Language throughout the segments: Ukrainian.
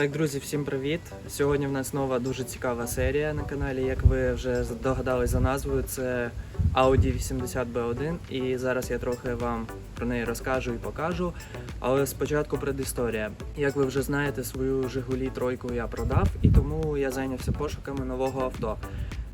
Так, друзі, всім привіт! Сьогодні в нас нова дуже цікава серія на каналі. Як ви вже здогадались за назвою, це Audi 80 B1. І зараз я трохи вам про неї розкажу і покажу. Але спочатку предісторія. Як ви вже знаєте, свою Жигулі тройку я продав, і тому я зайнявся пошуками нового авто.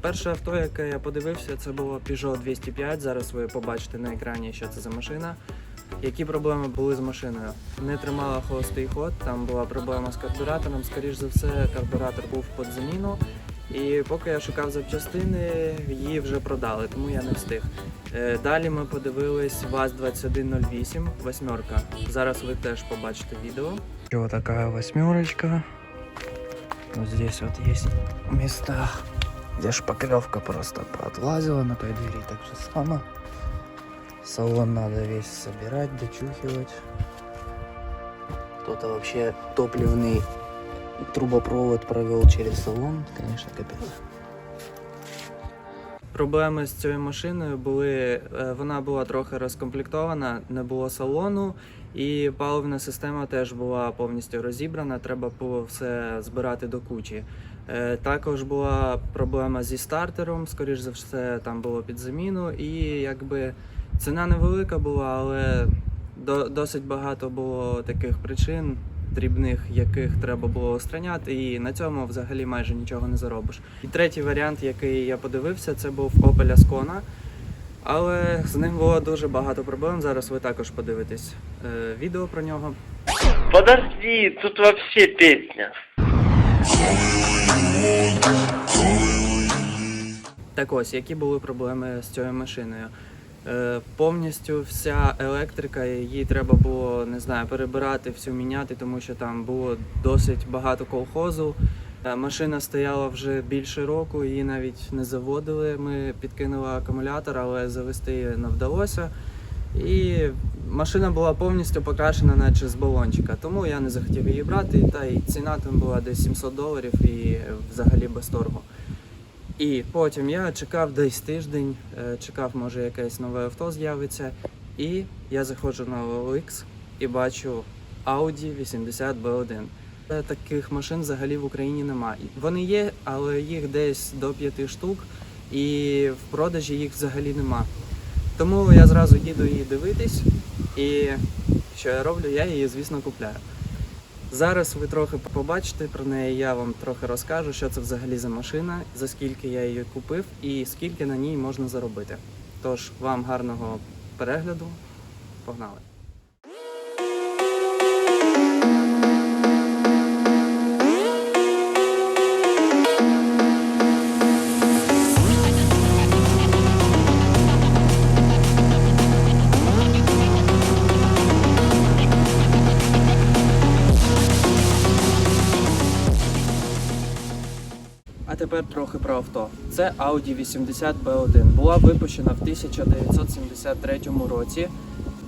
Перше авто, яке я подивився, це було Peugeot 205. Зараз ви побачите на екрані, що це за машина. Які проблеми були з машиною? Не тримала холостий ход, там була проблема з карбюратором. Скоріш за все, карбюратор був під заміну. І поки я шукав запчастини, її вже продали, тому я не встиг. Е, Далі ми подивились ВАЗ-2108, восьмерка. Зараз ви теж побачите відео. Ось така восьмерочка. Вот здесь вот есть места, где шпаклевка просто поотлазила на той двери, так же само. Салон надо весь собирать, дочухивать. Кто-то вообще топливный трубопровод провел через салон, конечно, капец. Проблеми з цією машиною були, е, вона була трохи розкомплектована, не було салону, і паливна система теж була повністю розібрана. Треба було все збирати до кучі. Е, Також була проблема зі стартером, скоріш за все, там було під заміну, і якби ціна невелика була, але до, досить багато було таких причин, дрібних, яких треба було устраняти, і на цьому взагалі майже нічого не заробиш. І третій варіант, який я подивився, це був Opel Ascona. Але з ним було дуже багато проблем. Зараз ви також подивитесь е, відео про нього. Подожди, тут вообще песня. Так ось, які були проблеми з цією машиною? Е, повністю вся електрика, її треба було не знаю, перебирати, всю міняти, тому що там було досить багато колхозу. Е, машина стояла вже більше року, її навіть не заводили. Ми підкинули акумулятор, але завести її не вдалося. І машина була повністю покрашена, наче з балончика. Тому я не захотів її брати, та й ціна там була десь 700 доларів і взагалі без торгу. І потім я чекав десь тиждень, е, чекав, може якесь нове авто з'явиться. І я заходжу на OLX і бачу Audi 80 B1. Е, Таких машин взагалі в Україні немає. Вони є, але їх десь до п'яти штук, і в продажі їх взагалі нема. Тому я зразу їду її дивитись, і що я роблю, я її, звісно, купляю. Зараз ви трохи побачите про неї, я вам трохи розкажу, що це взагалі за машина, за скільки я її купив і скільки на ній можна заробити. Тож вам гарного перегляду, погнали! Тепер трохи про авто. Це Audi 80 B1. Була випущена в 1973 році.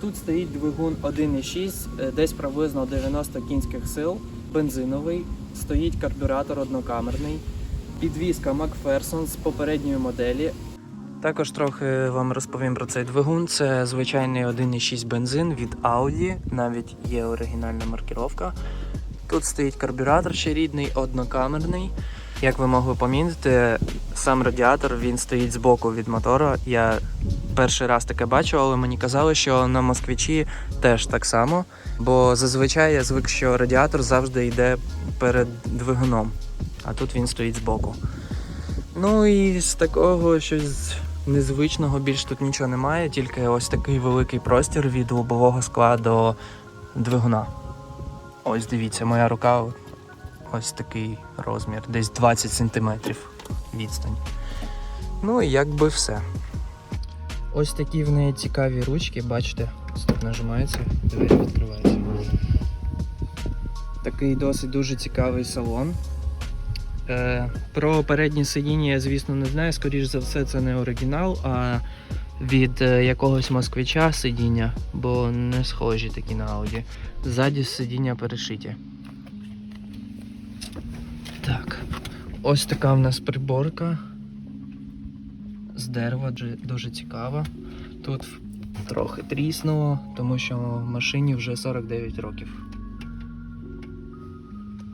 Тут стоїть двигун 1.6, е, десь приблизно 90 кінських сил, бензиновий, стоїть карбюратор однокамерний, підвізка Макферсон з попередньої моделі. Також трохи вам розповім про цей двигун. Це звичайний 1.6 бензин від Audi, навіть є оригінальна маркіровка. Тут стоїть карбюратор ще рідний, однокамерний. Як ви могли помітити, сам радіатор він стоїть збоку від мотора. Я перший раз таке бачу, але мені казали, що на москвичі теж так само. Бо зазвичай я звик, що радіатор завжди йде перед двигуном, а тут він стоїть збоку. Ну і з такого щось незвичного більш тут нічого немає, тільки ось такий великий простір від лобового скла до двигуна. Ось дивіться, моя рука ось такий розмір, десь 20 сантиметрів відстань. Ну і якби все. Ось такі в неї цікаві ручки, бачите, тут нажимається, двері відкриваються. Такий досить дуже цікавий салон. Е, про переднє сидіння я, звісно, не знаю. Скоріш за все, це не оригінал, а від е, якогось москвича сидіння, бо не схожі такі на Audi. Ззаді сидіння перешиті. Так, ось така в нас приборка. З дерева дуже цікава. Тут трохи тріснуло, тому що машині вже 49 років.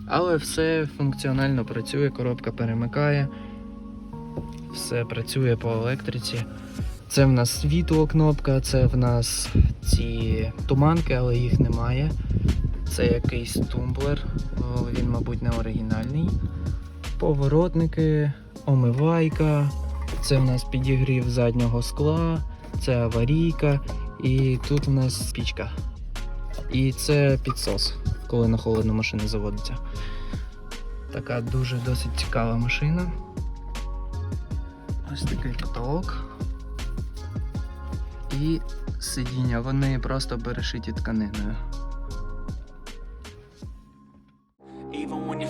Але все функціонально працює, коробка перемикає, все працює по електриці. Це в нас світло кнопка, це в нас ці туманки, але їх немає. Це якийсь тумблер, він, мабуть, не оригінальний. Поворотники, омивайка, це в нас підігрів заднього скла, це аварійка, і тут в нас пічка. І це підсос, коли на холодну машину заводиться. Така дуже досить цікава машина. Ось такий потолок. І сидіння, вони просто перешиті тканиною.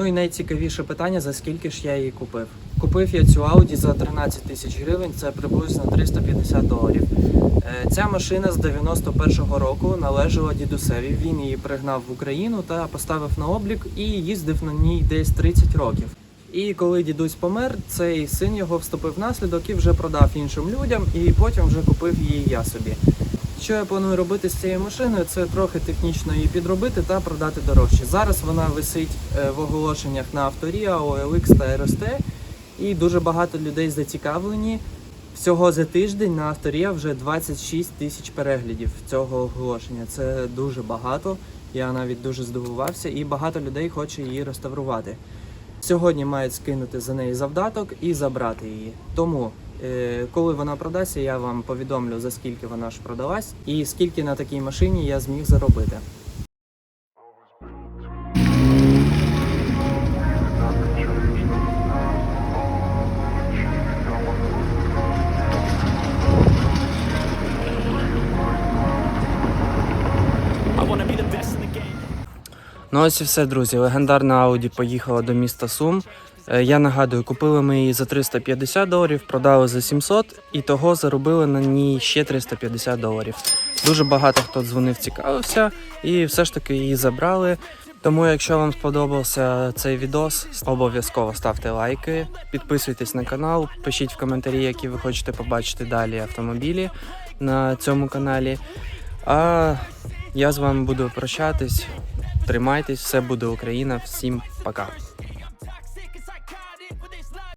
Ну і найцікавіше питання, за скільки ж я її купив. Купив я цю Audi за 13 тисяч гривень, це приблизно 350 доларів. Е, Ця машина з 91-го року належала дідусеві. Він її пригнав в Україну та поставив на облік і їздив на ній десь 30 років. І коли дідусь помер, цей син його вступив в наслідок і вже продав іншим людям, і потім вже купив її я собі. Що я планую робити з цією машиною, це трохи технічно її підробити та продати дорожче. Зараз вона висить е, в оголошеннях на авторія, OLX та RST, і дуже багато людей зацікавлені. Всього за тиждень на авторія вже 26 тисяч переглядів цього оголошення. Це дуже багато. Я навіть дуже здивувався, і багато людей хоче її реставрувати. Сьогодні мають скинути за неї завдаток і забрати її. Тому, коли вона продасться, я вам повідомлю за скільки вона ж продалась і скільки на такій машині я зміг заробити. Ну ось і все, друзі. Легендарна Audi поїхала до міста Сум. Е, Я нагадую, купили ми її за 350 доларів, продали за 700 і того заробили на ній ще 350 доларів. Дуже багато хто дзвонив, цікавився, і все ж таки її забрали. Тому, якщо вам сподобався цей відос, обов'язково ставте лайки, підписуйтесь на канал, пишіть в коментарі, які ви хочете побачити далі автомобілі на цьому каналі. А я з вами буду прощатись. Тримайтесь, все буде Україна. Всім пока.